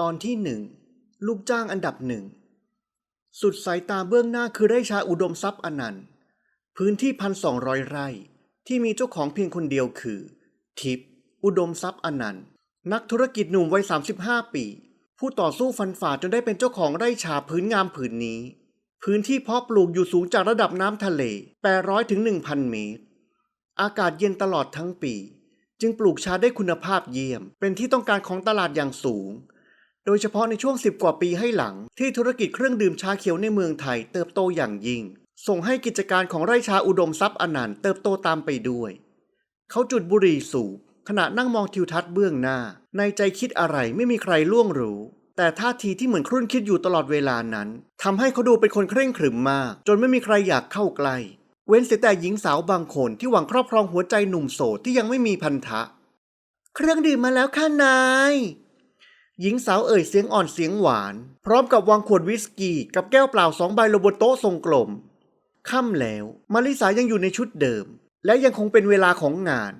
ตอนที่หนึ่งลูกจ้างอันดับหนึ่งสุดสายตาเบื้องหน้าคือไร่ชาอุดมทรัพย์อนันต์ พื้นที่พันสองร้อยไร่ ที่มีเจ้าของเพียงคนเดียวคือ ทิพย์อุดมทรัพย์อนันต์ นักธุรกิจหนุ่มวัย 35 ปี ผู้ต่อสู้ฟันฝ่าจนได้เป็นเจ้าของไร่ชาพื้นงามผืนนี้ พื้นที่เพาะปลูกอยู่สูงจากระดับน้ำทะเล 800ถึง1,000 เมตร อากาศเย็นตลอดทั้งปี จึงปลูกชาได้คุณภาพเยี่ยม เป็นที่ต้องการของตลาดอย่างสูง โดยเฉพาะในช่วง 10 กว่าปีให้หลัง ที่ธุรกิจเครื่องดื่มชาเขียวในเมืองไทยเติบโตอย่างยิ่ง ส่งให้กิจการของไร่ชาอุดมทรัพย์อนันต์เติบโตตามไปด้วย เขาจุดบุหรี่สูบขณะนั่งมองทิวทัศน์เบื้องหน้า ในใจคิดอะไรไม่มีใครล่วงรู้ แต่ท่าทีที่เหมือนครุ่นคิดอยู่ตลอดเวลานั้นทำให้เขาดูเป็นคนเคร่งขรึมมาก จนไม่มีใครอยากเข้าใกล้เว้นเสียแต่หญิงสาวบางคนที่หวังครอบครองหัวใจหนุ่มโสดที่ยังไม่มีพันธะ เครื่องดื่มมาแล้วค่ะนาย หญิงสาวเอ่ยเสียงอ่อนเสียงหวาน พร้อมกับวางขวดวิสกี้กับแก้วเปล่าสองใบลงบนโต๊ะทรงกลม ค่ำแล้วมาริสายังอยู่ในชุดเดิม และยังคงเป็นเวลาของงาน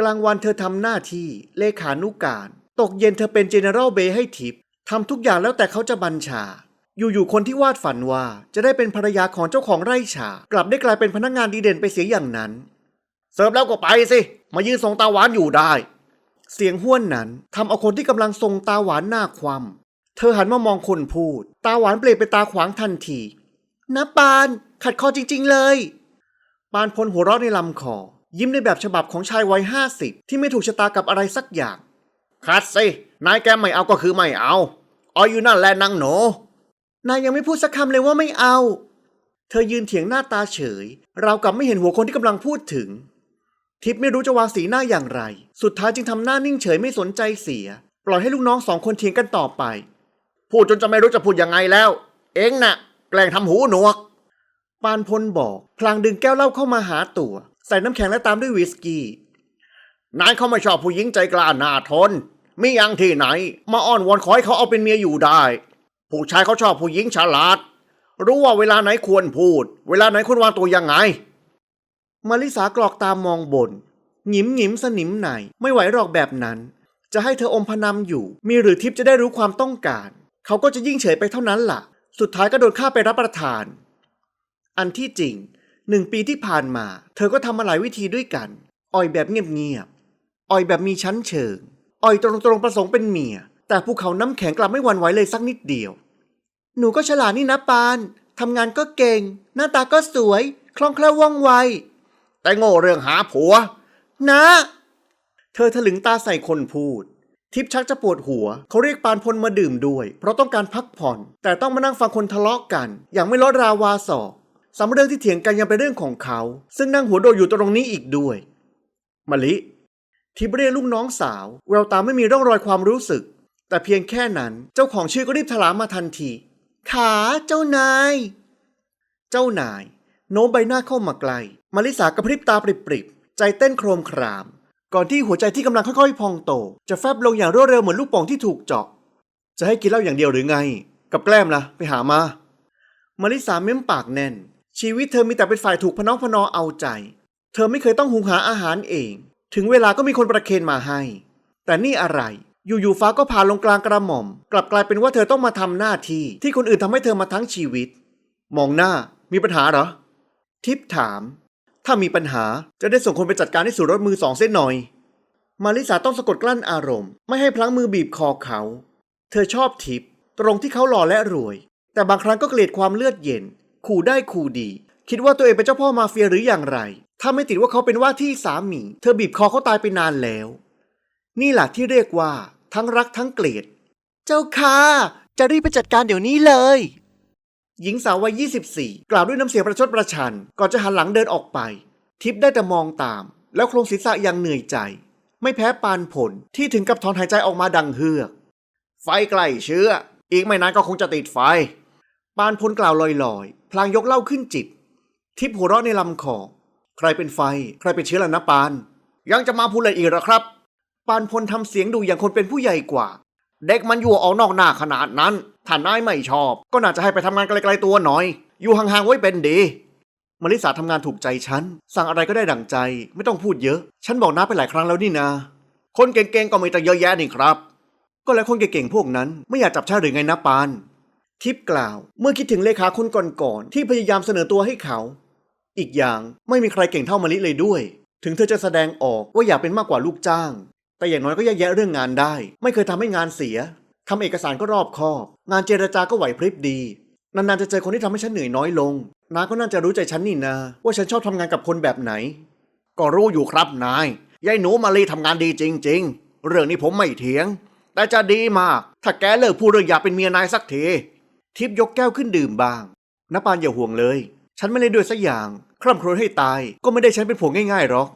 กลางวันเธอทำหน้าที่เลขานุการ ตกเย็นเธอเป็นเจเนอเรลเบย์ให้ทิปทำทุกอย่างแล้วแต่เขาจะบัญชา อยู่ๆคนที่วาดฝันว่าจะได้เป็นภรรยาของเจ้าของไร่ชากลับได้กลายเป็นพนักงานดีเด่นไปเสียอย่างนั้น เสิร์ฟแล้วก็ไปสิ มายืนส่งตาหวานอยู่ได้ เสียงห้วนนั้นทำเอาคนที่กำลังทรงตาหวานหน้าคว่ำเธอหันมามองคนพูด ตาหวานเปลี่ยนเป็นตาขวางทันทีนะปาน ขัดคอจริง ๆ เลย ปานพลหัวเราะในลำคอ ยิ้มในแบบฉบับของชายวัยห้าสิบที่ไม่ถูกชะตากับอะไรสักอย่างคัดสินายแกไม่เอาก็คือไม่เอาเอาอยู่นั่นแหละนางหนูนายยังไม่พูดสักคำเลยว่าไม่เอา เธอยืนเถียงหน้าตาเฉย เรากับไม่เห็นหัวคนที่กำลังพูดถึง ทิพย์ไม่รู้จะวางสีหน้าอย่างไร สุดท้ายจึงทำหน้านิ่งเฉยไม่สนใจเสีย ปล่อยให้ลูกน้องสองคนเถียงกันต่อไป พูดจนจะไม่รู้จะพูดยังไงแล้ว เองน่ะ แกล้งทำหูหนวก ปานพลบอก พลางดึงแก้วเหล้าเข้ามาหาตัว ใส่น้ำแข็งและตามด้วยวิสกี้ นายเขาไม่ชอบผู้หญิงใจกล้าหน้าทนมีย่างที่ไหน มาอ้อนวอนขอให้เขาเอาเป็นเมียอยู่ได้ ผู้ชายเขาชอบผู้หญิงฉลาด รู้ว่าเวลาไหนควรพูด เวลาไหนควรวางตัวยังไง มาริสากรอกตามมองบนหงิมหงิมสนิมไหน ไม่ไหวหรอกแบบนั้น จะให้เธออมพนำอยู่ มีหรือทิพย์จะได้รู้ความต้องการ เขาก็จะยิ่งเฉยไปเท่านั้นล่ะ สุดท้ายก็โดนฆ่าไปรับประทาน อันที่จริงหนึ่งปีที่ผ่านมา เธอก็ทำมาหลายวิธีด้วยกัน อ่อยแบบเงียบๆอ่อยแบบมีชั้นเชิง อ่อยตรงๆประสงค์เป็นเมีย แต่ภูเขาน้ำแข็งกลับไม่หวั่นไหวเลยสักนิดเดียว หนูก็ฉลาดนี่นะปานทำงานก็เก่ง หน้าตาก็สวย คล่องแคล่วว่องไว แต่โง่เรื่องหาผัว นะ เธอถลึงตาใส่คนพูด ทิพชักจะปวดหัว เขาเรียกปานพลมาดื่มด้วย เพราะต้องการพักผ่อน แต่ต้องมานั่งฟังคนทะเลาะกัน อย่างไม่ลดราวาสอกสำเรื่องที่เถียงกันยังเป็นเรื่องของเขา ซึ่งนั่งหัวโดดอยู่ตรงนี้อีกด้วยมะลิทิพเรียกลูกน้องสาว แววตาไม่มีร่องรอยความรู้สึก แต่เพียงแค่นั้นเจ้าของชื่อก็รีบถลามมาทันทีขาเจ้านาย เจ้านาย โน้มใบหน้าเข้ามาไกล มาริสากระพริบตาปริบๆ ใจเต้นโครมคราม ก่อนที่หัวใจที่กำลังค่อยๆ พองโต จะแฟบลงอย่างรวดเร็วเหมือนลูกป่งที่ถูกเจาะ จะให้กินเหล้าอย่างเดียวหรือไง กับแกล้มล่ะ ไปหามา มาริสาเม้มปากแน่น ชีวิตเธอมีแต่เป็นฝ่ายถูกพน้องพนอเอาใจ เธอไม่เคยต้องหุงหาอาหารเอง ถึงเวลาก็มีคนประเคนมาให้ แต่นี่อะไรอยู่ๆฟ้าก็ผ่าลงกลางกระหม่อม กลับกลายเป็นว่าเธอต้องมาทำหน้าที่ที่คนอื่นทำให้เธอมาทั้งชีวิต มองหน้ามีปัญหาเหรอ ทิพถาม ถ้ามีปัญหาจะได้ส่งคนไปจัดการให้สู่รถมือสองเส้นหน่อย มาริสาต้องสะกดกลั้นอารมณ์ ไม่ให้พลั้งมือบีบคอเขา เธอชอบทิพตรงที่เขาหล่อและรวย แต่บางครั้งก็เกลียดความเลือดเย็น ขู่ได้ขู่ดี คิดว่าตัวเองเป็นเจ้าพ่อมาเฟียหรืออย่างไร ถ้าไม่ติดว่าเขาเป็นว่าที่สามี เธอบีบคอเขาตายไปนานแล้ว นี่แหละที่เรียกว่า ทั้งรักทั้งเกลียด เจ้าค่ะจะรีบไปจัดการเดี๋ยวนี้เลย หญิงสาววัย 24 กล่าวด้วยน้ำเสียงประชดประชัน ก่อนจะหันหลังเดินออกไป ทิพได้แต่มองตาม แล้วโครงศีรษะยังเหนื่อยใจ ไม่แพ้ปานผลที่ถึงกับถอนหายใจออกมาดังเฮือก ไฟใกล้เชื้อ อีกไม่นานก็คงจะติดไฟ ปานพลกล่าวลอยๆ พลางยกเหล้าขึ้นจิบ ทิพหัวเราะในลำคอ ใครเป็นไฟ ใครเป็นเชื้อล่ะนะปาน ยังจะมาพูดเลยอีกหรอครับ ปานพลทำเสียงดูอย่างคนเป็นผู้ใหญ่กว่า เด็กมันอยู่ออกนอกหน้าขนาดนั้นถ้านายไม่ชอบ ก็น่าจะให้ไปทำงานไกลๆตัวหน่อย อยู่ห่างๆไว้เป็นดีมาริสาทำงานถูกใจฉัน สั่งอะไรก็ได้ดั่งใจ ไม่ต้องพูดเยอะ ฉันบอกน้าไปหลายครั้งแล้วนี่นา คนเก่งๆก็มีแต่เยอะแยะนี่ครับ ก็แล้วคนเก่งๆพวกนั้นไม่อยากจับชาหรือไงนะปาน ทิปกล่าว เมื่อคิดถึงเลขาคนก่อนๆที่พยายามเสนอตัวให้เขา อีกอย่างไม่มีใครเก่งเท่ามะลิเลยด้วย ถึงเธอจะแสดงออกว่าอยากเป็นมากกว่าลูกจ้าง แต่อย่างน้อยก็แยกแยะเรื่องงานได้ ไม่เคยทำให้งานเสียทำเอกสารก็รอบคอบ งานเจรจาก็ไหวพริบดี นานๆจะเจอคนที่ทำให้ฉันเหนื่อยน้อยลงนาก็น่าจะรู้ใจฉันนี่นาว่าฉันชอบทำงานกับคนแบบไหน ก็รู้อยู่ครับนายยายหนูมาลีทำงานดีจริง ๆ เรื่องนี้ผมไม่เถียง แต่จะดีมาก ถ้าแกเลิกพูดเรื่องอยากเป็นเมียนายสักทีทิพยกแก้วขึ้นดื่มบางนปานอย่าห่วงเลย ฉันไม่ได้ด้วยสักอย่าง คร่ำครวญให้ตาย ก็ไม่ได้ฉันเป็นผัวง่ายๆหรอก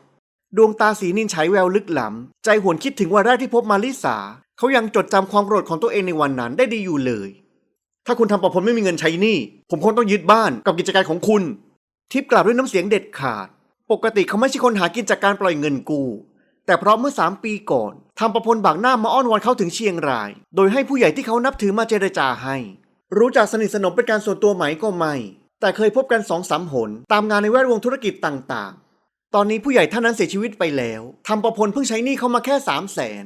ดวงตาสีนินฉายแววลึกหลำใจหวนคิดถึงวันแรกที่พบมาลิสา เขายังจดจำความโกรธของตัวเองในวันนั้นได้ดีอยู่เลย ถ้าคุณทำประพลไม่มีเงินใช้หนี้ ผมคงต้องยึดบ้านกับกิจการของคุณ ทิพย์กล่าวด้วยน้ำเสียงเด็ดขาด ปกติเขาไม่ใช่คนหากินจากการปล่อยเงินกู้แต่เพราะเมื่อสามปีก่อนทำประพลบากหน้ามาอ้อนวอนเขาถึงเชียงราย โดยให้ผู้ใหญ่ที่เขานับถือมาเจรจาให้ รู้จักสนิทสนมเป็นการส่วนตัวไหมก็ไม่ แต่เคยพบกันสองสามหน ตามงานในแวดวงธุรกิจต่าง ตอนนี้ผู้ใหญ่ท่านนั้นเสียชีวิตไปแล้วทำประพลเพิ่งใช้หนี้เขามาแค่สามแสน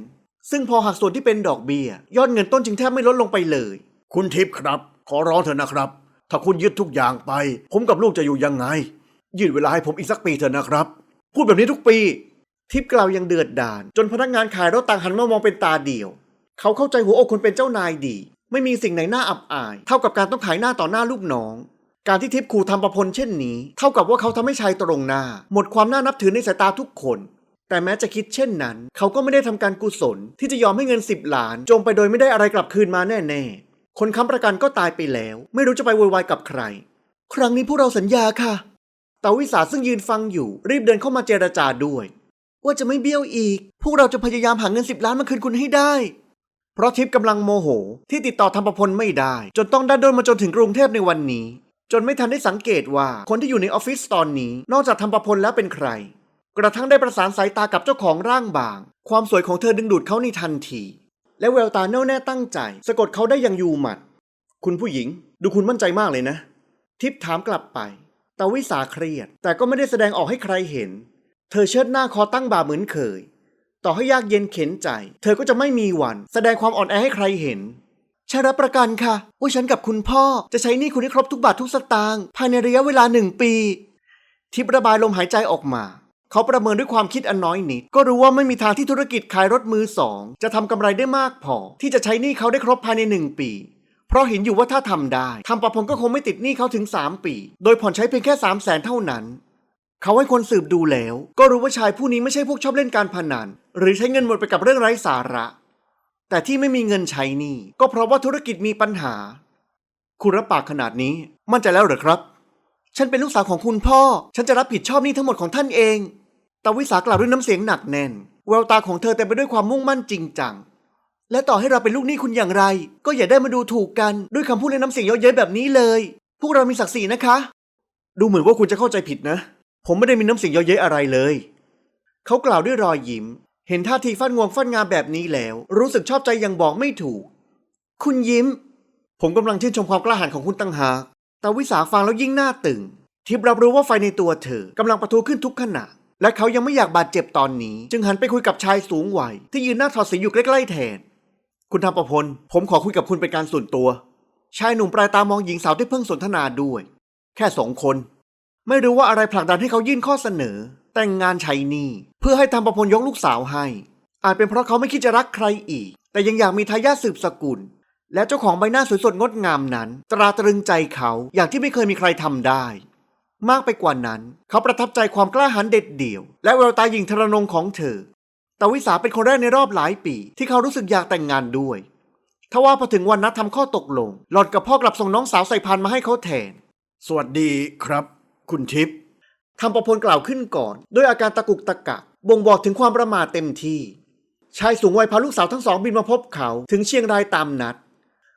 ซึ่งพอหักส่วนที่เป็นดอกเบี้ย ยอดเงินต้นจึงแทบไม่ลดลงไปเลย คุณทิพย์ครับ ขอร้องเถอะนะครับ ถ้าคุณยึดทุกอย่างไป ผมกับลูกจะอยู่ยังไง ยืดเวลาให้ผมอีกสักปีเถอะนะครับ พูดแบบนี้ทุกปี ทิพย์กล่าวยังเดือดดาลจนพนักงานขายรถต่างหันมามองเป็นตาเดียว เขาเข้าใจหัวอกคนเป็นเจ้านายดี ไม่มีสิ่งไหนน่าอับอาย เท่ากับการต้องขายหน้าต่อหน้าลูกน้อง การที่ทิพย์ขู่ทำประพลเช่นนี้ เท่ากับว่าเขาทำให้ชายตรงหน้า หมดความน่านับถือในสายตาทุกคน แต่แม้จะคิดเช่นนั้น เขาก็ไม่ได้ทำการกุศล ที่จะยอมให้เงินสิบล้านจงไปโดยไม่ได้อะไรกลับคืนมาแน่ๆ คนค้ำประกันก็ตายไปแล้ว ไม่รู้จะไปโวยวายกับใคร ครั้งนี้พวกเราสัญญาค่ะเตาวิสาซึ่งยืนฟังอยู่ รีบเดินเข้ามาเจรจาด้วย ว่าจะไม่เบี้ยวอีก พวกเราจะพยายามหาเงินสิบล้านมาคืนคุณให้ได้ เพราะทิพย์กำลังโมโห ที่ติดต่อธรรมประพลไม่ได้ จนต้องดันด้นมาจนถึงกรุงเทพในวันนี้ จนไม่ทันได้สังเกตว่าคนที่อยู่ในออฟฟิศตอนนี้ นอกจากธรรมประพลแล้วเป็นใคร กระทั่งได้ประสานสายตากับเจ้าของร่างบาง ความสวยของเธอดึงดูดเขาในทันที และแววตาแน่วแน่ตั้งใจ สะกดเขาได้อย่างอยู่หมัด คุณผู้หญิง ดูคุณมั่นใจมากเลยนะ ทิพถามกลับไปแต่วิสาเครียด แต่ก็ไม่ได้แสดงออกให้ใครเห็น เธอเชิดหน้าคอตั้งบ่าเหมือนเคย ต่อให้ยากเย็นเข็นใจ เธอก็จะไม่มีวัน แสดงความอ่อนแอให้ใครเห็น ฉันรับประกันค่ะ ว่าฉันกับคุณพ่อจะใช้หนี้คุณให้ครบทุกบาททุกสตางค์ภายในระยะเวลาหนึ่งปี ทิประบายลมหายใจออกมา เขาประเมินด้วยความคิดอันน้อยนิด ก็รู้ว่าไม่มีทางที่ธุรกิจขายรถมือสอง จะทำกำไรได้มากพอ ที่จะใช้หนี้เขาได้ครบภายในหนึ่งปี เพราะเห็นอยู่ว่าถ้าทำได้ทำประพลก็คงไม่ติดหนี้เขาถึง 3 ปี โดยผ่อนใช้เพียงแค่3 0 0แสนเท่านั้น เขาให้คนสืบดูแล้ว ก็รู้ว่าชายผู้นี้ไม่ใช่พวกชอบเล่นการพนันหรือใช้เงินหมดไปกับเรื่องไร้สาระ แต่ที่ไม่มีเงินใช้นี่ก็เพราะว่าธุรกิจมีปัญหา คุณรับปากขนาดนี้มั่นใจแล้วเหรอครับ ฉันเป็นลูกสาวของคุณพ่อ ฉันจะรับผิดชอบหนี้ทั้งหมดของท่านเองตาวิสากล่าวด้วยน้ำเสียงหนักแน่น แววตาของเธอเต็มไปด้วยความมุ่งมั่นจริงจัง และต่อให้เราเป็นลูกหนี้คุณอย่างไร ก็อย่าได้มาดูถูกกันด้วยคำพูดในน้ำเสียงเยอะเย้ยแบบนี้เลย พวกเรามีศักดิ์ศรีนะคะ ดูเหมือนว่าคุณจะเข้าใจผิดนะ ผมไม่ได้มีน้ำเสียงเยอะเย้ยอะไรเลย เขากล่าวด้วยรอยยิ้ม เห็นท่าทีฟันงวงฟันงามแบบนี้แล้ว รู้สึกชอบใจอย่างบอกไม่ถูก คุณยิ้ม ผมกำลังชื่นชมความกล้าหาญของคุณตั้งหากแต่วิสาฟังแล้วยิ่งหน้าตึง ทิพรับรู้ว่าไฟในตัวเธอกำลังประทุขึ้นทุกขณะ และเขายังไม่อยากบาดเจ็บตอนนี้ จึงหันไปคุยกับชายสูงวัยที่ยืนหน้าถอดสีอยู่ใกล้ๆแทน คุณธรรมประพล ผมขอคุยกับคุณเป็นการส่วนตัว ชายหนุ่มปลายตามองหญิงสาวที่เพิ่งสนทนาด้วย แค่สองคน ไม่รู้ว่าอะไรผลักดันให้เขายื่นข้อเสนอ แต่งงานชัยนี่เพื่อให้ธรรมประพลยกลูกสาวให้ อาจเป็นเพราะเขาไม่คิดจะรักใครอีก แต่ยังอยากมีทายาทสืบสกุล และเจ้าของใบหน้าสวยสดงดงามนั้น ตราตรึงใจเขาอย่างที่ไม่เคยมีใครทำได้ มากไปกว่านั้น เขาประทับใจความกล้าหาญเด็ดเดี่ยว และแววตาหญิงทรนงของเธอแต่วิสาเป็นคนแรกในรอบหลายปี ที่เขารู้สึกอยากแต่งงานด้วยทว่าพอถึงวันนัดทำข้อตกลง หลอดกับพ่อกลับส่งน้องสาวใส่พานมาให้เขาแทน สวัสดีครับ คุณทิพย์ ทำประพลกล่าวขึ้นก่อน ด้วยอาการตะกุกตะกักบ่งบอกถึงความประมาทเต็มที่ ชายสูงวัยพาลูกสาวทั้งสองบินมาพบเขาถึงเชียงรายตามนัด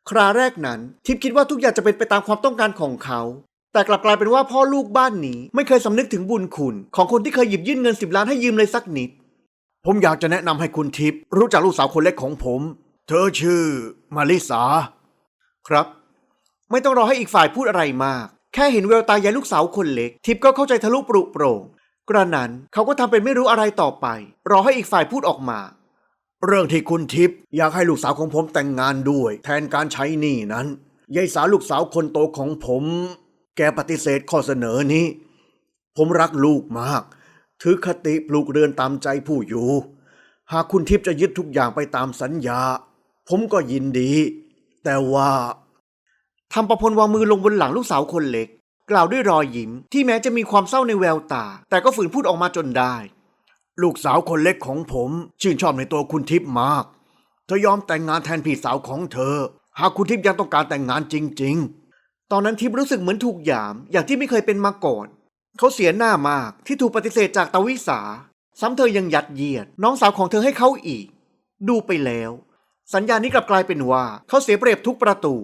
คราแรกนั้นทิพย์คิดว่าทุกอย่างจะเป็นไปตามความต้องการของเขา แต่กลับกลายเป็นว่าพ่อลูกบ้านนี้ไม่เคยสำนึกถึงบุญคุณ ของคนที่เคยหยิบยื่นเงินสิบล้านให้ยืมเลยสักนิด ผมอยากจะแนะนำให้คุณทิพย์รู้จักลูกสาวคนเล็กของผม เธอชื่อมาริสา ครับ ไม่ต้องรอให้อีกฝ่ายพูดอะไรมาก แค่เห็นแววตายายลูกสาวคนเล็ก ทิพย์ก็เข้าใจทะลุปรุโปร่งกระนั้นเขาก็ทำเป็นไม่รู้อะไรต่อไป รอให้อีกฝ่ายพูดออกมา เรื่องที่คุณทิพย์อยากให้ลูกสาวของผมแต่งงานด้วย แทนการใช้หนี้นั้นยายสาวลูกสาวคนโตของผม แกปฏิเสธข้อเสนอนี้ ผมรักลูกมาก ถือคติปลูกเรือนตามใจผู้อยู่ หากคุณทิพย์จะยึดทุกอย่างไปตามสัญญา ผมก็ยินดี แต่ว่า ทำประพลวางมือลงบนหลังลูกสาวคนเล็ก กล่าวด้วยรอยยิ้มที่แม้จะมีความเศร้าในแววตา แต่ก็ฝืนพูดออกมาจนได้ ลูกสาวคนเล็กของผม ชื่นชอบในตัวคุณทิพย์มาก เธอยอมแต่งงานแทนพี่สาวของเธอ หากคุณทิพย์ยังต้องการแต่งงานจริง ๆ ตอนนั้นทิพย์รู้สึกเหมือนถูกหยามอย่างที่ไม่เคยเป็นมาก่อน เขาเสียหน้ามากที่ถูกปฏิเสธจากตาวิสา ซ้ำเธอยังยัดเยียด น้องสาวของเธอให้เขาอีก ดูไปแล้ว สัญญานี้กลับกลายเป็นว่าเขาเสียเปรียบทุกประตู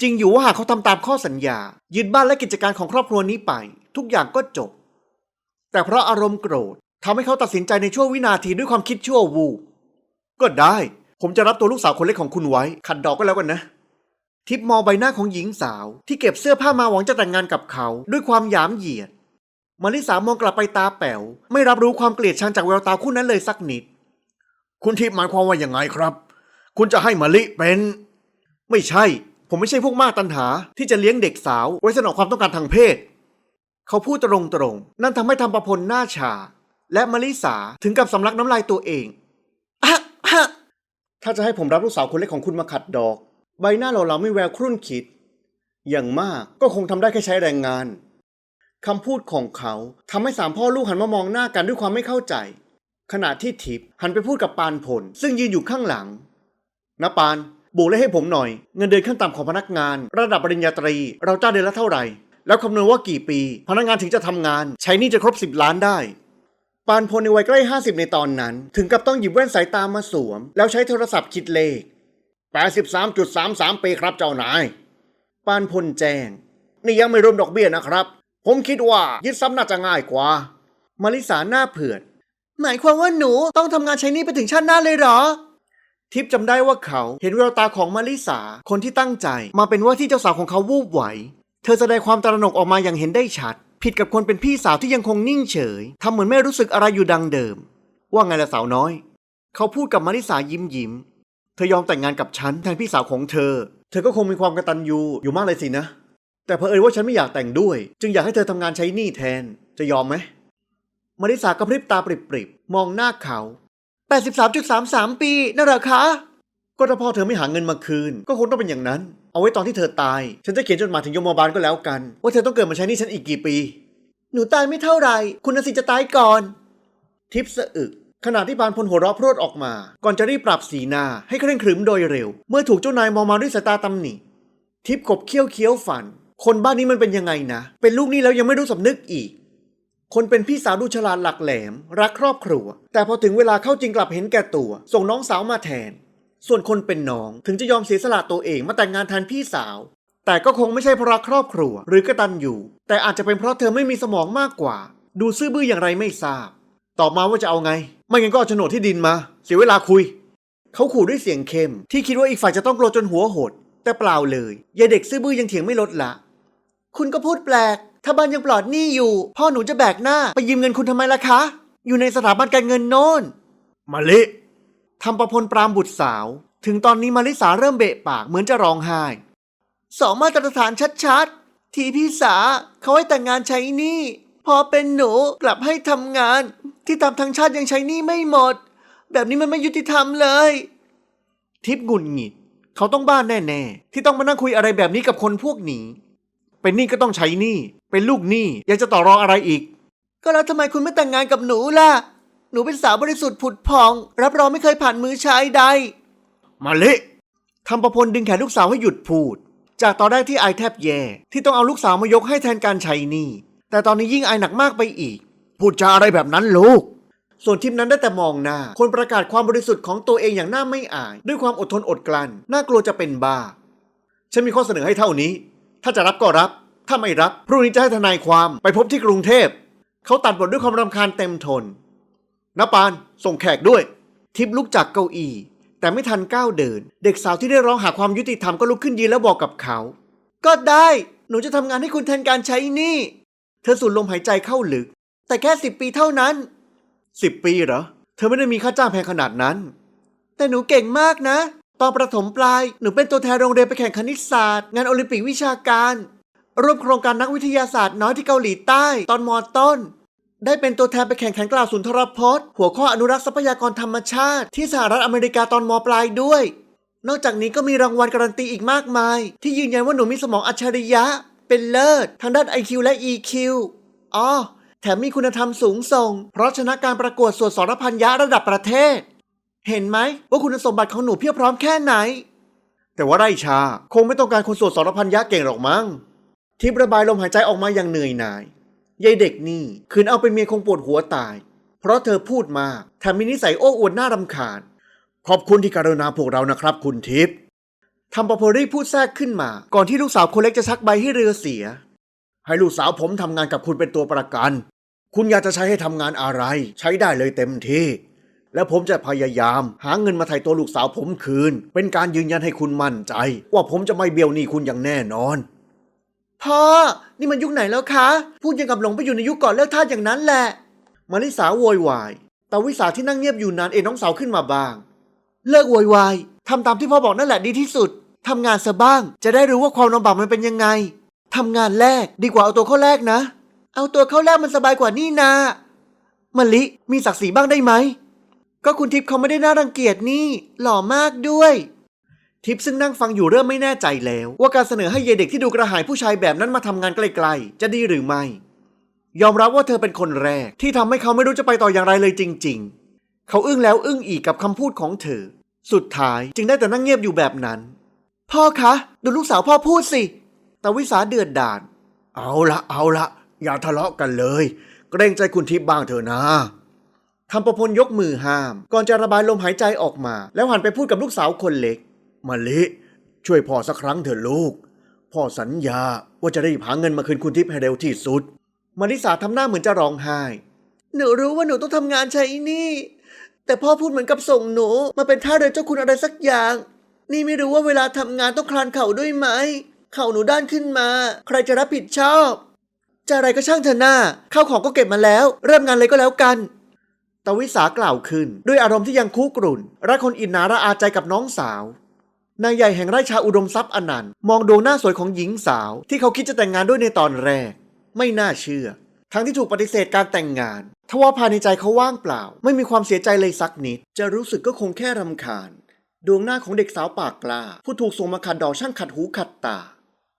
จริงอยู่ว่าหากเขาทำตามข้อสัญญา ยึดบ้านและกิจการของครอบครัวนี้ไป ทุกอย่างก็จบ แต่เพราะอารมณ์โกรธทำให้เขาตัดสินใจในช่วงวินาทีด้วยความคิดชั่ววูบก็ได้ ผมจะรับตัวลูกสาวคนเล็กของคุณไว้ ขัดดอกก็แล้วกันนะ ทิปมองใบหน้าของหญิงสาว ที่เก็บเสื้อผ้ามาหวังจะแต่งงานกับเขาด้วยความหยามเหยียดมาริสามองกลับไปตาแป๋ว ไม่รับรู้ความเกลียดชังจากแววตาคู่นั้นเลยสักนิด คุณทิพย์หมายความว่าอย่างไงครับ คุณจะให้มะลิเป็น ไม่ใช่ ผมไม่ใช่พวกมากตันหาที่จะเลี้ยงเด็กสาว ไว้สนองความต้องการทางเพศ เขาพูดตรงๆ นั่นทำให้ทำประพลหน้าชา และมาริสาถึงกับสำลักน้ำลายตัวเองอะอะถ้าจะให้ผมรับลูกสาวคนเล็กของคุณมาขัดดอก ใบหน้าเราเราไม่แววครุ่นคิด อย่างมากก็คงทำได้แค่ใช้แรงงานคำพูดของเขาทำให้สามพ่อลูกหันมามองหน้ากันด้วยความไม่เข้าใจ ขณะที่ทิพย์หันไปพูดกับปานผล ซึ่งยืนอยู่ข้างหลังนะปาน บวกเลขให้ผมหน่อย เงินเดือนขั้นต่ำของพนักงาน ระดับปริญญาตรี เราจ้างเดือนละเท่าไหร่ แล้วคำนวณว่ากี่ปี พนักงานถึงจะทำงาน ใช้นี่จะครบ 10 ล้านได้ปานพลในวัยใกล้ 50 ในตอนนั้น ถึงกับต้องหยิบแว่นสายตามาสวม แล้วใช้โทรศัพท์คิดเลข 83.33ปีครับเจ้านาย ปานพลแจ้ง นี่ยังไม่รวมดอกเบี้ยนะครับ ผมคิดว่ายึดซ้ำน่าจะง่ายกว่า มาริสาหน้าเผือด หมายความว่าหนูต้องทำงานใช้หนี้ไปถึงชาติหน้าเลยเหรอ ทิพย์จำได้ว่าเขาเห็นแววตาของมาริสา คนที่ตั้งใจ มาเป็นว่าที่เจ้าสาวของเขาวูบไหว เธอแสดงความตระหนกออกมาอย่างเห็นได้ชัด ผิดกับคนเป็นพี่สาวที่ยังคงนิ่งเฉยทำเหมือนไม่รู้สึกอะไรอยู่ดังเดิม ว่าไงล่ะสาวน้อย เขาพูดกับมาริสายิ้มยิ้ม เธอยอมแต่งงานกับฉันแทนพี่สาวของเธอ เธอก็คงมีความกตัญญูอยู่มากเลยสินะ แต่เผอิญว่าฉันไม่อยากแต่งด้วย จึงอยากให้เธอทำงานใช้หนี้แทน จะยอมไหมมาริสากระพริบตาปริบๆมองหน้าเขา 83.33 ปีน่ะเหรอคะ ก็ถ้าพ่อเธอไม่หาเงินมาคืน ก็คงต้องเป็นอย่างนั้น เอาไว้ตอนที่เธอตาย ฉันจะเขียนจดหมายถึงยมบาลก็แล้วกัน ว่าเธอต้องเกิดมาใช้หนี้ฉันอีกกี่ปี หนูตายไม่เท่าไหร่คุณนสิจะตายก่อน ทิพย์สะอึกขณะที่พานพลหัวเราะพรวดออกมา ก่อนจะรีบปรับสีหน้าให้เคร่งครึมโดยเร็ว เมื่อถูกเจ้านายมองมาด้วยสายตาตำหนิ ทิพย์ขบเคี้ยวเคี้ยวฝัน คนบ้านนี้มันเป็นยังไงนะ เป็นลูกนี้แล้วยังไม่รู้สำนึกอีก คนเป็นพี่สาวดูฉลาดหลักแหลม รักครอบครัว แต่พอถึงเวลาเข้าจริงกลับเห็นแก่ตัว ส่งน้องสาวมาแทน ส่วนคนเป็นน้องถึงจะยอมเสียสละตัวเองมาแต่งงานแทนพี่สาว แต่ก็คงไม่ใช่เพราะรักครอบครัว หรือกระตันอยู่ แต่อาจจะเป็นเพราะเธอไม่มีสมองมากกว่า ดูซื่อบื้ออย่างไรไม่ทราบตอบมาว่าจะเอาไง ไม่งั้นก็เอาโฉนดที่ดินมา เสียเวลาคุย เขาขู่ด้วยเสียงเข้มที่คิดว่าอีกฝ่ายจะต้องกลัวจนหัวหด แต่เปล่าเลยยายเด็กซื่อบื้อยังเถียงไม่ลดละ คุณก็พูดแปลก ถ้าบ้านยังปลอดหนี้อยู่ พ่อหนูจะแบกหน้า ไปยืมเงินคุณทำไมล่ะคะ อยู่ในสถาบันการเงินโน้นมะลิทำประพลปรามบุตรสาว ถึงตอนนี้มาริสาเริ่มเบะปากเหมือนจะร้องไห้สองมาตรฐานชัดๆ ทีพี่สาเขาให้แต่งงานใช้หนี้พอเป็นหนูกลับให้ทำงาน ที่ทำทั้งชาติยังใช้หนี้ไม่หมด แบบนี้มันไม่ยุติธรรมเลย ทิพย์หงุดหงิด เขาต้องบ้านแน่ ๆ ที่ต้องมานั่งคุยอะไรแบบนี้กับคนพวกนี้ เป็นหนี้ก็ต้องใช้หนี้เป็นลูกหนี้ยังจะต่อรองอะไรอีก ก็แล้วทำไมคุณไม่แต่งงานกับหนูล่ะ หนูเป็นสาวบริสุทธิ์ผุดพอง รับรองไม่เคยผ่านมือชายใดมะลิทำประพลดึงแขนลูกสาวให้หยุดพูด จากตอนแรกที่อายแทบแย่ ที่ต้องเอาลูกสาวมายกให้แทนการใช้หนี้แต่ตอนนี้ยิ่งอายหนักมากไปอีก พูดจาอะไรแบบนั้นลูกส่วนทิมนั้นได้แต่มองหน้า คนประกาศความบริสุทธิ์ของตัวเองอย่างน่าไม่อาย ด้วยความอดทนอดกลั้น น่ากลัวจะเป็นบ้า ฉันมีข้อเสนอให้เท่านี้ ถ้าจะรับก็รับ ถ้าไม่รับพรุ่งนี้จะให้ทนายความไปพบที่กรุงเทพ เขาตัดบทด้วยความรำคาญเต็มทนนปานส่งแขกด้วย ทิพลุกจากเก้าอี้ แต่ไม่ทันก้าวเดิน เด็กสาวที่ได้ร้องหาความยุติธรรมก็ลุกขึ้นยืนแล้วบอกกับเขา ก็ได้ หนูจะทำงานให้คุณแทนการใช้หนี้เธอสูดลมหายใจเข้าลึก แต่แค่สิบปีเท่านั้นสิบปีเหรอ เธอไม่ได้มีค่าจ้างแพงขนาดนั้น แต่หนูเก่งมากนะ ตอนประถมปลาย หนูเป็นตัวแทนโรงเรียนไปแข่งคณิตศาสตร์ งานโอลิมปิกวิชาการ ร่วมโครงการนักวิทยาศาสตร์น้อยที่เกาหลีใต้ ตอนมอต้น ได้เป็นตัวแทนไปแข่งขันกล่าวสุนทรพจน์ หัวข้ออนุรักษ์ทรัพยากรธรรมชาติ ที่สหรัฐอเมริกาตอนมปลายด้วย นอกจากนี้ก็มีรางวัลการันตีอีกมากมาย ที่ยืนยันว่าหนูมีสมองอัจฉริยะ เป็นเลิศทางด้าน IQ และ EQ อ๋อแถมมีคุณธรรมสูงส่ง เพราะชนะการประกวดสวดสรพันยะระดับประเทศ เห็นไหมว่าคุณสมบัติของหนูเพียบพร้อมแค่ไหน แต่ว่าไรชาคงไม่ต้องการคนสวดสรพันยะเก่งหรอกมั้งทิประบายลมหายใจออกมาอย่างเหนื่อยหน่ายยายเด็กนี่คืนเอาเป็นเมียคงปวดหัวตาย เพราะเธอพูดมากแถมมีนิสัยโอ้อวดน่ารำคาญ ขอบคุณที่การุณาพวกเรานะครับ คุณทิพย์ทำปอพอรี่พูดแทรกขึ้นมา ก่อนที่ลูกสาวคนเล็กจะชักใบให้เรือเสีย ให้ลูกสาวผมทำงานกับคุณเป็นตัวประกัน คุณอยากจะใช้ให้ทำงานอะไร ใช้ได้เลยเต็มที่ และผมจะพยายาม หาเงินมาไถ่ตัวลูกสาวผมคืน เป็นการยืนยันให้คุณมั่นใจ ว่าผมจะไม่เบี้ยวหนี้คุณอย่างแน่นอน พ่อ นี่มันยุคไหนแล้วคะ พูดยังกับหลงไปอยู่ในยุคก่อนเลิกทาสอย่างนั้นแหละ มาริสาโวยวายแต่วิสาที่นั่งเงียบอยู่นานเอ็นน้องสาวขึ้นมาบ้าง เลิกโวยวายทำตามที่พ่อบอกนั่นแหละดีที่สุดทำงานซะบ้าง จะได้รู้ว่าความลำบากมันเป็นยังไงทำงานแรกดีกว่าเอาตัวเข้าแรกนะ เอาตัวเข้าแรกมันสบายกว่านี่นา มะลิมีศักดิ์ศรีบ้างได้ไหม ก็คุณทิพย์เขาไม่ได้น่ารังเกียจนี่ หล่อมากด้วย ทิพย์ซึ่งนั่งฟังอยู่เริ่มไม่แน่ใจแล้ว ว่าการเสนอให้เยเด็กที่ดูกระหายผู้ชายแบบนั้นมาทำงานไกลๆ จะดีหรือไม่ ยอมรับว่าเธอเป็นคนแรก ที่ทำให้เขาไม่รู้จะไปต่ออย่างไรเลยจริง ๆ เขาอึ้งแล้วอึ้งอีกกับคำพูดของเธอ สุดท้ายจึงได้แต่นั่งเงียบอยู่แบบนั้น พ่อคะดูลูกสาวพ่อพูดสิแต่วิสาเดือดดาลเอาละเอาละอย่าทะเลาะกันเลย เกรงใจคุณทิพย์บ้างเถอะนะ คำประพลยกมือห้าม ก่อนจะระบายลมหายใจออกมา แล้วหันไปพูดกับลูกสาวคนเล็กมะลิ ช่วยพ่อสักครั้งเถอะลูก พ่อสัญญาว่าจะได้หาเงินมาคืนคุณทิพย์ให้เร็วที่สุด มาริสาทำหน้าเหมือนจะร้องไห้ หนูรู้ว่าหนูต้องทำงานใช้นี่ แต่พ่อพูดเหมือนกับส่งหนูมาเป็นท่าเรือเจ้าคุณอะไรสักอย่าง นี่ไม่รู้ว่าเวลาทำงานต้องคลานเข่าด้วยไหม เข่าหนูด้านขึ้นมา ใครจะรับผิดชอบ จะอะไรก็ช่างเถอะหน้าข้าวของก็เก็บมาแล้ว เริ่มงานเลยก็แล้วกัน ตวิสากล่าวขึ้น ด้วยอารมณ์ที่ยังคุกรุ่นรักคนอินนาระอาใจกับน้องสาวนายใหญ่แห่งไร่ชาอุดมทรัพย์อนันต์มองดวงหน้าสวยของหญิงสาว ที่เขาคิดจะแต่งงานด้วยในตอนแรก ไม่น่าเชื่อ ทั้งที่ถูกปฏิเสธการแต่งงานทว่าภายในใจเขาว่างเปล่า ไม่มีความเสียใจเลยสักนิด จะรู้สึกก็คงแค่รำคาญ ดวงหน้าของเด็กสาวปากกล้า ผู้ถูกส่งมาขัดดอกช่างขัดหูขัดตา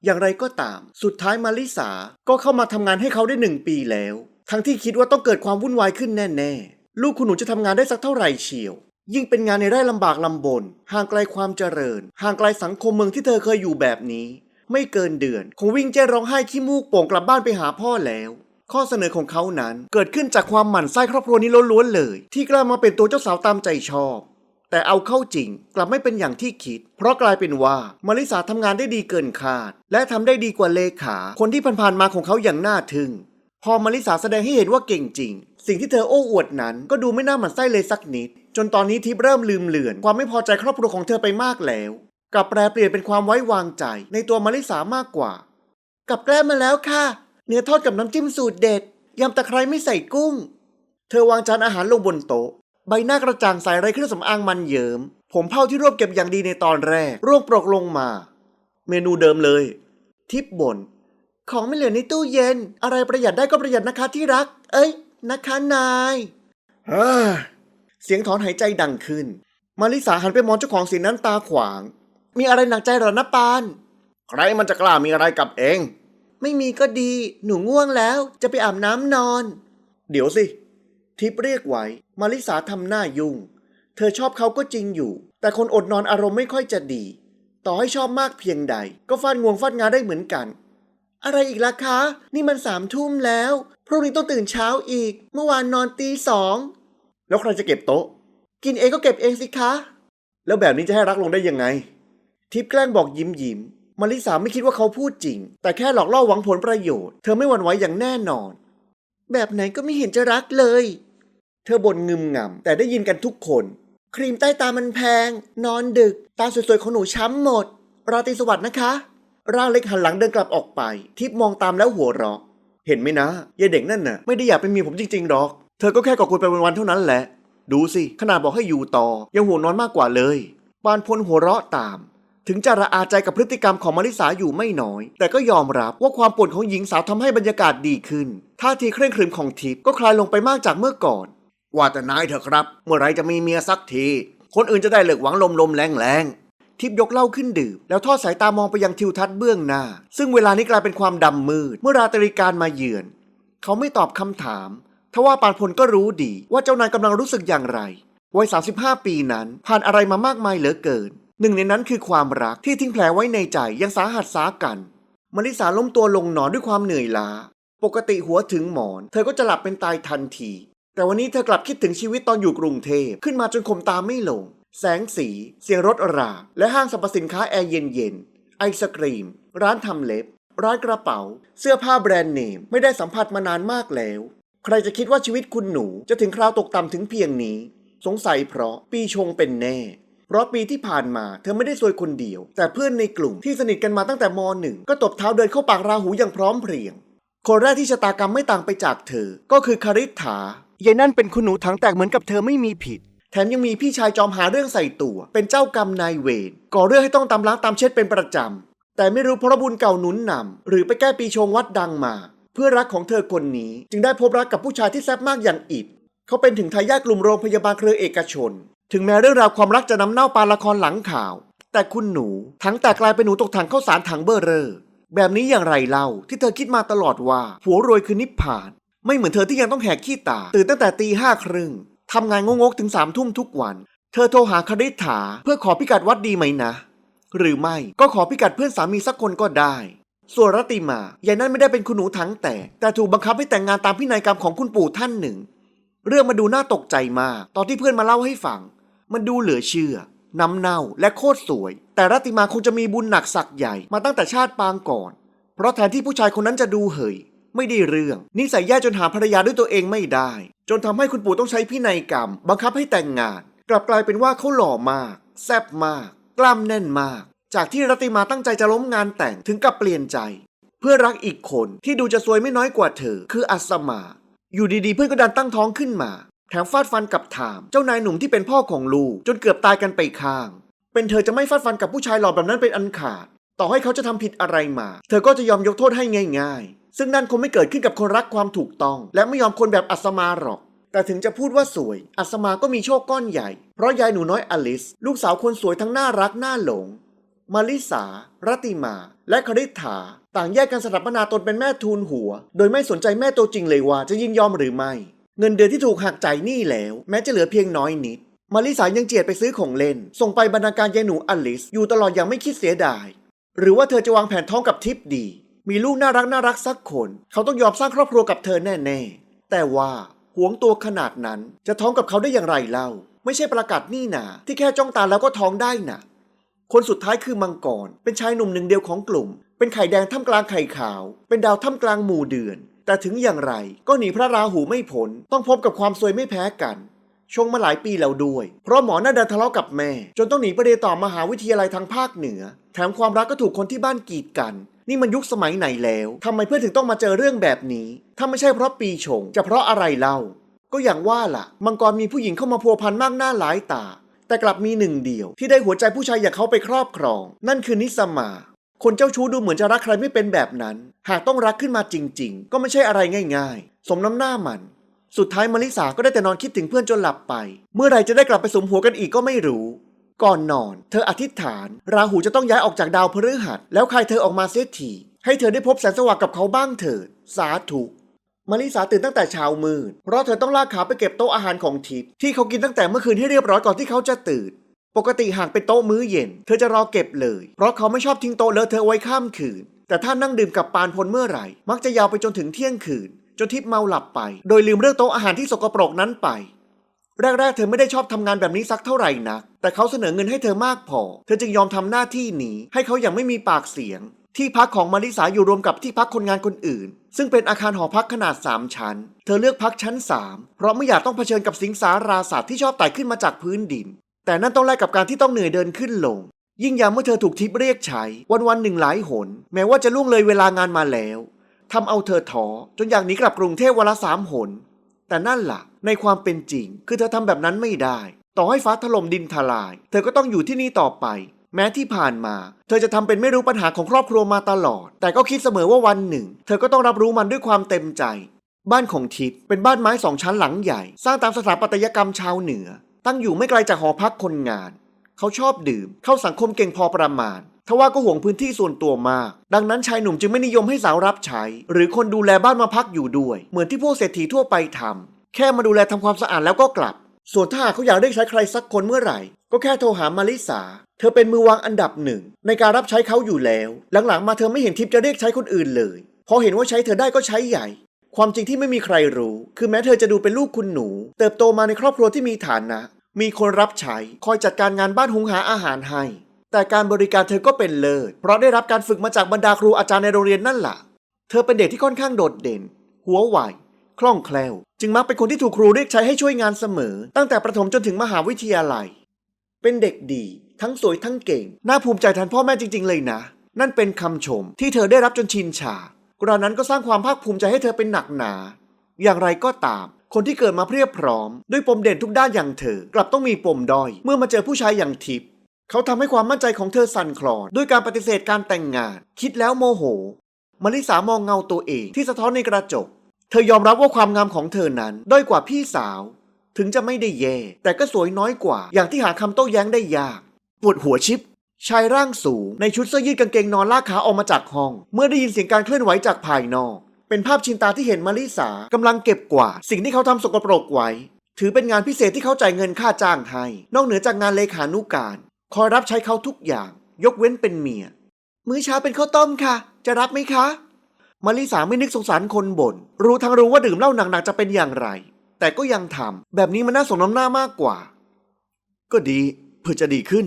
อย่างไรก็ตาม สุดท้ายมาริสาก็เข้ามาทำงานให้เขาได้หนึ่งปีแล้ว ทั้งที่คิดว่าต้องเกิดความวุ่นวายขึ้นแน่ๆ ลูกคุณหนูจะทำงานได้สักเท่าไหร่เชียว ยิ่งเป็นงานในไร่ลำบากลำบน ห่างไกลความเจริญ ห่างไกลสังคมเมืองที่เธอเคยอยู่แบบนี้ ไม่เกินเดือน คงวิ่งแจ้ร้องไห้ขี้มูกโป่งกลับบ้านไปหาพ่อแล้ว ข้อเสนอของเขานั้นเกิดขึ้นจากความหมั่นไส้ครอบครัวนี้ล้วนๆเลย ที่กล้ามาเป็นตัวเจ้าสาวตามใจชอบ แต่เอาเข้าจริงกลับไม่เป็นอย่างที่คิด เพราะกลายเป็นว่ามาริสาทำงานได้ดีเกินคาด และทำได้ดีกว่าเลขา คนที่ผ่านๆมาของเขาอย่างน่าทึ่ง พอมาริสาแสดงให้เห็นว่าเก่งจริง สิ่งที่เธอโอ้อวดนั้น ก็ดูไม่น่าหมันไส้เลยสักนิด จนตอนนี้ทิพเริ่มลืมเลือน ความไม่พอใจครอบครัวของเธอไปมากแล้วกลับแปลเปลี่ยนเป็นความไว้วางใจ ในตัวมาริสามากกว่า กับแกล้มมาแล้วค่ะ เนื้อทอดกับน้ำจิ้มสูตรเด็ดยำตะไคร้ไม่ใส่กุ้ง เธอวางจานอาหารลงบนโต๊ะ ใบหน้ากระจ่างใสไร้เครื่องสำอางมันเยิมผมเผ้าที่รวบเก็บอย่างดีในตอนแรกร่วงโปรกลงมา เมนูเดิมเลย ทิปบ่น ของไม่เหลือในตู้เย็น อะไรประหยัดได้ก็ประหยัดนะคะที่รัก เอ้ย นะคะนายเฮ้ยเสียงถอนหายใจดังขึ้น มาริสาหันไปมองเจ้าของเสียงนั้นตาขวาง มีอะไรหนักใจเหรอนะปาน ใครมันจะกล้ามีอะไรกับเอง ไม่มีก็ดี หนูง่วงแล้วจะไปอาบน้ำนอน เดี๋ยวสิ ทิปเรียกไว้ มาริสาทำหน้ายุ่ง เธอชอบเขาก็จริงอยู่ แต่คนอดนอนอารมณ์ไม่ค่อยจะดี ต่อให้ชอบมากเพียงใด ก็ฟาดงวงฟาดงาได้เหมือนกัน อะไรอีกล่ะคะ นี่มันสามทุ่มแล้ว พรุ่งนี้ต้องตื่นเช้าอีก เมื่อวานนอนตีสองแล้วใครจะเก็บโต๊ะ กินเองก็เก็บเองสิคะ แล้วแบบนี้จะให้รักลงได้ยังไง ทิปแกล้งบอกยิ้มยิ้มมาริสาไม่คิดว่าเขาพูดจริง แต่แค่หลอกล่อหวังผลประโยชน์ เธอไม่หวั่นไหวอย่างแน่นอน แบบไหนก็ไม่เห็นจะรักเลย เธอบ่นงึมงำแต่ได้ยินกันทุกคน ครีมใต้ตามันแพง นอนดึก ตาสวยๆของหนูช้ำหมด ราตรีสวัสดิ์นะคะ ร่างเล็กหันหลังเดินกลับออกไป ทิปมองตามแล้วหัวเราะเห็นไหมนะยายเด็กนั่นน่ะไม่ได้อยากเป็นเมียผมจริงๆหรอก เธอก็แค่ก่อกุนไปวันๆเท่านั้นแหละ ดูสิขนาดบอกให้อยู่ต่อ ยังห่วนอนมากกว่าเลยปานพลหัวเราะตาม ถึงจะระอาใจกับพฤติกรรมของมาริสาอยู่ไม่น้อย แต่ก็ยอมรับว่าความป่วนของหญิงสาวทำให้บรรยากาศดีขึ้นท่าทีเคร่งครึมของทิพก็คลายลงไปมากจากเมื่อก่อน ว่าแต่นายเถอะครับ เมื่อไรจะมีเมียสักที คนอื่นจะได้เลิกหวังลมลมๆแรงแรง ทิพย์ยกเหล้าขึ้นดื่ม แล้วทอดสายตามองไปยังทิวทัศน์เบื้องหน้า ซึ่งเวลานี้กลายเป็นความดำมืด เมื่อราตรีการมาเยือน เขาไม่ตอบคำถามทว่าปานพลก็รู้ดีว่าเจ้านายกำลังรู้สึกอย่างไร วัย 35 ปีนั้น ผ่านอะไรมามากมายเหลือเกิน หนึ่งในนั้นคือความรักที่ทิ้งแผลไว้ในใจยังสาหัสสากันมลิสาล้มตัวลงนอนด้วยความเหนื่อยล้า ปกติหัวถึงหมอน เธอก็จะหลับเป็นตายทันที แต่วันนี้เธอกลับคิดถึงชีวิตตอนอยู่กรุงเทพขึ้นมาจนข่มตาไม่ลง แสงสี เสียงรถรา และห้างสรรพสินค้าแอร์เย็นๆ ไอศกรีม ร้านทำเล็บ ร้านกระเป๋า เสื้อผ้าแบรนด์เนม ไม่ได้สัมผัสมานานมากแล้ว ใครจะคิดว่าชีวิตคุณหนูจะถึงคราวตกต่ำถึงเพียงนี้ สงสัยเพราะปีชงเป็นแน่ เพราะปีที่ผ่านมาเธอไม่ได้ซวยคนเดียว แต่เพื่อนในกลุ่มที่สนิทกันมาตั้งแต่มหนึ่งก็ตบเท้าเดินเข้าปากราหูอย่างพร้อมเพรียง คนแรกที่ชะตากรรมไม่ต่างไปจากเธอ ก็คือคาริษฐายายนั่นเป็นคุณหนูถังแตกเหมือนกับเธอไม่มีผิด ถมยังมีพี่ชายจอมหาเรื่องใส่ตัว เป็นเจ้ากรรมนายเวรก่อเรื่องให้ต้องตามล้างตามเช็ดเป็นประจำ แต่ไม่รู้เพราะบุญเก่าหนุนนำหรือไปแก้ปีชงวัดดังมา เพื่อรักของเธอคนนี้ จึงได้พบรักกับผู้ชายที่แซ่บมากอย่างอิดเขาเป็นถึงทายาทกลุ่มโรงพยาบาลเครือเอกชน ถึงแม้เรื่องราวความรักจะนำเน่าปาละครหลังข่าว แต่คุณหนูทั้งแต่กลายเป็นหนูตกถังเข้าสารถังเบอร์เรอร์แบบนี้อย่างไรเล่าที่เธอคิดมาตลอดว่าผัวรวยคือนิพพาน ไม่เหมือนเธอที่ยังต้องแหกขี้ตาตื่นตั้งแต่ตีห้าครึ่ง ทำงานงงๆถึงสามทุ่มทุกวัน เธอโทรหาคณิษฐาเพื่อขอพิกัดวัดดีไหมนะ หรือไม่ก็ขอพิกัดเพื่อนสามีสักคนก็ได้ ส่วนรัตติมายายนั่นไม่ได้เป็นคุณหนูทั้งแต่แต่ถูกบังคับให้แต่งงานตามพินัยกรรมของคุณปู่ท่านหนึ่ง เรื่องมาดูน่าตกใจมากตอนที่เพื่อนมาเล่าให้ฟัง มันดูเหลือเชื่อน้ำเน่าและโคตรสวย แต่รัตติมาคงจะมีบุญหนักสักใหญ่มาตั้งแต่ชาติปางก่อน เพราะแทนที่ผู้ชายคนนั้นจะดูเหย ไม่ได้เรื่อง นิสัยแย่จนหาภรรยาด้วยตัวเองไม่ได้ จนทำให้คุณปู่ต้องใช้พินัยกรรม บังคับให้แต่งงาน กลับกลายเป็นว่าเขาหล่อมาก แซ่บมาก กล้ามแน่นมาก จากที่รัติมาตั้งใจจะล้มงานแต่งถึงกับเปลี่ยนใจ เพื่อรักอีกคนที่ดูจะซวยไม่น้อยกว่าเธอ คืออัสมา อยู่ดีๆ เพื่อนก็ดันตั้งท้องขึ้นมา แถมฟาดฟันกับถาม เจ้านายหนุ่มที่เป็นพ่อของลูกจนเกือบตายกันไปข้าง เป็นเธอจะไม่ฟาดฟันกับผู้ชายหล่อแบบนั้นเป็นอันขาด ต่อให้เขาจะทำผิดอะไรมา เธอก็จะยอมยกโทษให้ง่าย ๆ ซึ่งนั่นคงไม่เกิดขึ้นกับคนรักความถูกต้อง และไม่ยอมคนแบบอัสมาหรอก แต่ถึงจะพูดว่าสวย อัสมาก็มีโชคก้อนใหญ่ เพราะยายหนูน้อยอลิส ลูกสาวคนสวยทั้งน่ารักน่าหลง มาริสา รัติมา และคริษฐา ต่างแยกกันสถาปนาตนเป็นแม่ทูลหัว โดยไม่สนใจแม่ตัวจริงเลยว่าจะยินยอมหรือไม่ เงินเดือนที่ถูกหักจ่ายหนี้แล้ว แม้จะเหลือเพียงน้อยนิด มาริสายังเจียดไปซื้อของเล่น ส่งไปบรรณาการยายหนูอลิสอยู่ตลอดอย่างไม่คิดเสียดาย หรือว่าเธอจะวางแผนท้องกับทิปดี มีลูกน่ารักน่ารักสักคน เขาต้องยอมสร้างครอบครัวกับเธอแน่ๆ แต่ว่าหวงตัวขนาดนั้นจะท้องกับเขาได้อย่างไรเล่า ไม่ใช่ประกาศนี่นาที่แค่จ้องตาแล้วก็ท้องได้น่ะ คนสุดท้ายคือมังกร เป็นชายหนุ่มหนึ่งเดียวของกลุ่ม เป็นไข่แดงท่ามกลางไข่ขาว เป็นดาวท่ามกลางหมู่เดือน แต่ถึงอย่างไรก็หนีพระราหูไม่พ้นต้องพบกับความซวยไม่แพ้กันชงมาหลายปีแล้วด้วย เพราะหมอน่าดันทะเลาะกับแม่ จนต้องหนีไปเรียนต่อมหาวิทยาลัยทางภาคเหนือ แถมความรักก็ถูกคนที่บ้านกีดกัน นี่มันยุคสมัยไหนแล้วทำไมเพื่อนถึงต้องมาเจอเรื่องแบบนี้ ถ้าไม่ใช่เพราะปีชง จะเพราะอะไรเล่า ก็อย่างว่าล่ะ มังกรมีผู้หญิงเข้ามาพัวพันมากหน้าหลายตา แต่กลับมีหนึ่งเดียว ที่ได้หัวใจผู้ชายอย่างเขาไปครอบครอง นั่นคือนิสมา คนเจ้าชู้ดูเหมือนจะรักใครไม่เป็นแบบนั้น หากต้องรักขึ้นมาจริง ๆ ก็ไม่ใช่อะไรง่าย ๆ สมน้ำหน้ามันสุดท้ายมาริสาก็ได้แต่นอนคิดถึงเพื่อนจนหลับไป เมื่อไหรจะได้กลับไปสมหัวกันอีกก็ไม่รู้ ก่อนนอน เธออธิษฐาน ราหูจะต้องย้ายออกจากดาวพฤหัส แล้วใครเธอออกมาเสียทีให้เธอได้พบแสงสว่างกับเขาบ้างเถิด สาธุมาริสาตื่นตั้งแต่เช้ามืด เพราะเธอต้องลากขาไปเก็บโต๊ะอาหารของทิพย์ที่เขากินตั้งแต่เมื่อคืนให้เรียบร้อยก่อนที่เขาจะตื่น ปกติหากเป็นโต๊ะมื้อเย็น เธอจะรอเก็บเลย เพราะเขาไม่ชอบทิ้งโต๊ะเลอะเธอไว้ข้ามคืน แต่ถ้านั่งดื่มกับปานพลเมื่อไหร่ มักจะยาวไปจนถึงเที่ยงคืน จนทิพย์เมาหลับไป โดยลืมเรื่องโต๊ะอาหารที่สกปรกนั้นไป แรกๆ เธอไม่ได้ชอบทำงานแบบนี้สักเท่าไหร่นักแต่เขาเสนอเงินให้เธอมากพอ เธอจึงยอมทำหน้าที่นี้ ให้เขาอย่างไม่มีปากเสียง ที่พักของมาริสาอยู่รวมกับที่พักคนงานคนอื่น ซึ่งเป็นอาคารหอพักขนาด 3 ชั้น เธอเลือกพักชั้น 3 เพราะไม่อยากต้องเผชิญกับสิงสาราสัตว์ที่ชอบไต่ขึ้นมาจากพื้นดิน แต่นั่นต้องแลกกับการที่ต้องเหนื่อยเดินขึ้นลง ยิ่งยามเมื่อเธอถูกทิปเรียกใช้ วันวันๆหนึ่งหลายหน แม้ว่าจะล่วงเลยเวลางานมาแล้วทำเอาเธอท้อจนอยากหนีกลับกรุงเทพวันละสามหน แต่นั่นล่ะ ในความเป็นจริง คือเธอทำแบบนั้นไม่ได้ ต่อให้ฟ้าถล่มดินทลาย เธอก็ต้องอยู่ที่นี่ต่อไป แม้ที่ผ่านมา เธอจะทำเป็นไม่รู้ปัญหาของครอบครัวมาตลอด แต่ก็คิดเสมอว่าวันหนึ่ง เธอก็ต้องรับรู้มันด้วยความเต็มใจ บ้านของทิพย์เป็นบ้านไม้สองชั้นหลังใหญ่ สร้างตามสถาปัตยกรรมชาวเหนือ ตั้งอยู่ไม่ไกลจากหอพักคนงาน เขาชอบดื่ม เข้าสังคมเก่งพอประมาณทว่าก็ห่วงพื้นที่ส่วนตัวมาก ดังนั้นชายหนุ่มจึงไม่นิยมให้สาวรับใช้ หรือคนดูแลบ้านมาพักอยู่ด้วย เหมือนที่พวกเศรษฐีทั่วไปทำ แค่มาดูแลทำความสะอาดแล้วก็กลับ ส่วนถ้าหากเขาอยากได้ใช้ใครสักคนเมื่อไหร่ ก็แค่โทรหามาริสา เธอเป็นมือวางอันดับหนึ่งในการรับใช้เขาอยู่แล้ว หลังๆ มาเธอไม่เห็นทิพย์จะเรียกใช้คนอื่นเลย พอเห็นว่าใช้เธอได้ก็ใช้ใหญ่ ความจริงที่ไม่มีใครรู้ คือแม้เธอจะดูเป็นลูกคุณหนู เติบโตมาในครอบครัวที่มีฐานะ มีคนรับใช้ คอยจัดการงานบ้านหุงหาอาหารให้ แต่การบริการเธอก็เป็นเลิศ เพราะได้รับการฝึกมาจากบรรดาครูอาจารย์ในโรงเรียนนั่นแหละเธอเป็นเด็กที่ค่อนข้างโดดเด่น หัวไว คล่องแคล่ว จึงมักเป็นคนที่ถูกครูเรียกใช้ให้ช่วยงานเสมอ ตั้งแต่ประถมจนถึงมหาวิทยาลัย เป็นเด็กดี ทั้งสวยทั้งเก่ง น่าภูมิใจแทนพ่อแม่จริง ๆ เลยนะ นั่นเป็นคำชมที่เธอได้รับจนชินชากระนั้นก็สร้างความภาคภูมิใจให้เธอเป็นหนักหนา อย่างไรก็ตาม คนที่เกิดมาเพรียบพร้อม ด้วยปมเด่นทุกด้านอย่างเธอ กลับต้องมีปมด้อย เมื่อมาเจอผู้ชายอย่างทิพย์เขาทำให้ความมั่นใจของเธอสั่นคลอน ด้วยการปฏิเสธการแต่งงาน คิดแล้วโมโหมาริสามองเงาตัวเองที่สะท้อนในกระจก เธอยอมรับว่าความงามของเธอนั้นด้อยกว่าพี่สาว ถึงจะไม่ได้แย่ แต่ก็สวยน้อยกว่า อย่างที่หาคำโต้แย้งได้ยากปวดหัวชิป ชายร่างสูง ในชุดเสื้อยืดกางเกงนอนลากขาออกมาจากห้อง เมื่อได้ยินเสียงการเคลื่อนไหวจากภายนอก เป็นภาพชินตาที่เห็นมาริสากำลังเก็บกวาดสิ่งที่เขาทำสกปรกไว้ ถือเป็นงานพิเศษที่เขาจ่ายเงินค่าจ้างให้ นอกเหนือจากงานเลขานุการ คอยรับใช้เขาทุกอย่าง ยกเว้นเป็นเมีย มื้อเช้าเป็นข้าวต้มค่ะ จะรับไหมคะ มาริสาไม่นึกสงสารคนบน่นรู้ทั้งรู้ว่าดื่มเหล้าหนักๆจะเป็นอย่างไร แต่ก็ยังทำแบบนี้มันน่าสมน้ำหน้ามากกว่า ก็ดีเพื่อจะดีขึ้น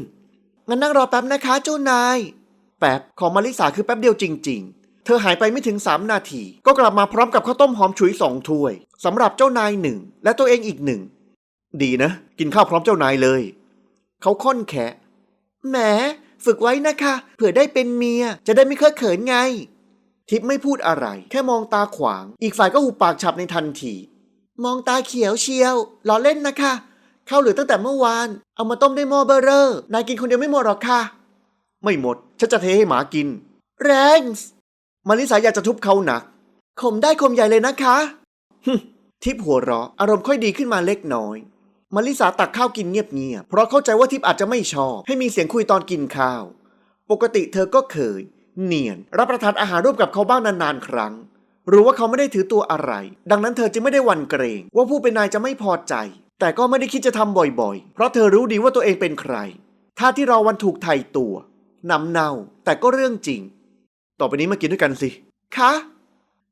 งั้นนั่งรอแป๊บนะคะเจ้านาย แป๊บของมาริสาคือแป๊บเดียวจริง ๆ เธอหายไปไม่ถึง 3 นาที ก็กลับมาพร้อมกับข้าวต้มหอมฉุยสองถ้วยสำหรับเจ้านายหนึ่งและตัวเองอีกหนึ่งดีนะ กินข้าวพร้อมเจ้านายเลย เขาค่อนแคะแหมฝึกไว้นะคะ เผื่อได้เป็นเมียจะได้ไม่เคอะเขินไง ทิพไม่พูดอะไร แค่มองตาขวาง อีกฝ่ายก็หุบปากฉับในทันที มองตาเขียวเชียวล้อเล่นนะคะ ข้าวเหลือตั้งแต่เมื่อวาน เอามาต้มได้หม้อเบอร์เรอร์นายกินคนเดียวไม่หมดหรอกค่ะ ไม่หมด ฉันจะเทให้หมากิน แรงส์มาริสาอยากจะทุบเขาหนักข่มได้ข่มใหญ่เลยนะคะฮึทิพหัวเราะอารมณ์ค่อยดีขึ้นมาเล็กน้อยมาริสาตักข้าวกินเงียบๆเพราะเข้าใจว่าทิพอาจจะไม่ชอบ ให้มีเสียงคุยตอนกินข้าว ปกติเธอก็เคย เนียน รับประทานอาหารร่วมกับเขาบ้างนานๆ ครั้ง รู้ว่าเขาไม่ได้ถือตัวอะไร ดังนั้นเธอจึงไม่ได้วันเกรง ว่าผู้เป็นนายจะไม่พอใจ แต่ก็ไม่ได้คิดจะทำบ่อยๆ เพราะเธอรู้ดีว่าตัวเองเป็นใคร ถ้าที่เรอวันถูกไถ่ตัวนำเน่า แต่ก็เรื่องจริง ต่อไปนี้มากินด้วยกันสิคะ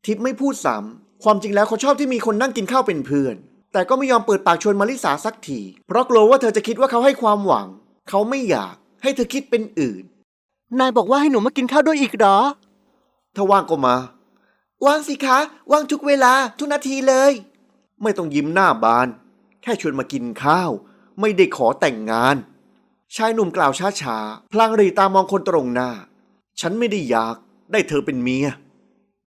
ทิพย์ไม่พูดซ้ำความจริงแล้วเขาชอบที่มีคนนั่งกินข้าวเป็นเพื่อน แต่ก็ไม่ยอมเปิดปากชวนมาริสาสักที เพราะกลัวว่าเธอจะคิดว่าเขาให้ความหวัง เขาไม่อยากให้เธอคิดเป็นอื่น นายบอกว่าให้หนูมากินข้าวด้วยอีกหรอ ถ้าว่างก็มา ว่างสิคะ ว่างทุกเวลา ทุกนาทีเลย ไม่ต้องยิ้มหน้าบาน แค่ชวนมากินข้าว ไม่ได้ขอแต่งงาน ชายหนุ่มกล่าวช้าๆ พลางรีตามองคนตรงหน้า ฉันไม่ได้อยากได้เธอเป็นเมีย